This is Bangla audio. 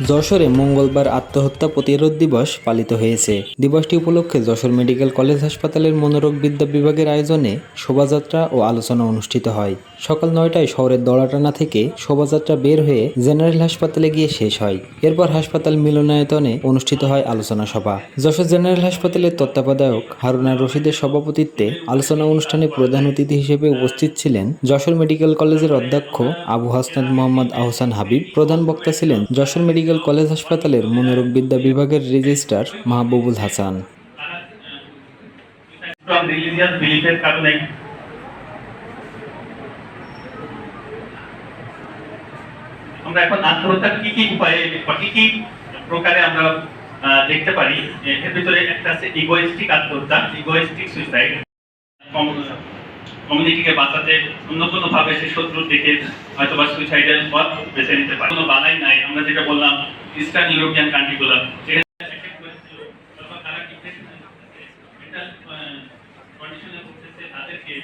যশোরে মঙ্গলবার আত্মহত্যা প্রতিরোধ দিবস পালিত হয়েছে। দিবসটি উপলক্ষে যশোর মেডিকেল কলেজ হাসপাতালের মনোরোগ বিদ্যা বিভাগের আয়োজনে শোভাযাত্রা ও আলোচনা অনুষ্ঠিত হয়। সকাল নয়টায় শহরের দড়াটানা থেকে শোভাযাত্রা বের হয়ে জেনারেল হাসপাতালে গিয়ে শেষ হয়। এরপর হাসপাতাল মিলনায়তনে অনুষ্ঠিত হয় আলোচনা সভা। যশোর জেনারেল হাসপাতালের তত্ত্বাবধায়ক হারুনা রশিদের সভাপতিত্বে আলোচনা অনুষ্ঠানে প্রধান অতিথি হিসেবে উপস্থিত ছিলেন যশোর মেডিকেল কলেজের অধ্যক্ষ আবু হাসনাদ মোহাম্মদ আহসান হাবিব। প্রধান বক্তা ছিলেন যশোর মেডিকেল কলেজ হাসপাতালের মনোরোগ বিদ্যা বিভাগের রেজিস্ট্রার মাহবুবুল হাসান। আমরা এখন আত্মহত্যার কি কি উপায়ে বা কি কি প্রকারে আমরা দেখতে পারি? এর ভিতরে একটা আছে ইগোইস্টিক আত্মহত্যা ইগোইস্টিক সুইসাইড কমিউনিটিকে বাঁচাতে অন্য কোনো ভাবে সে শত্রু দিকে হয়তো বা সুইসাইডের পথ বেছে নিতে পারে। কোনো বাধাই নাই। আমরা যেটা বললাম ইস্টার্ন ইউরোপিয়ান কান্ট্রিগুলো তাদেরকে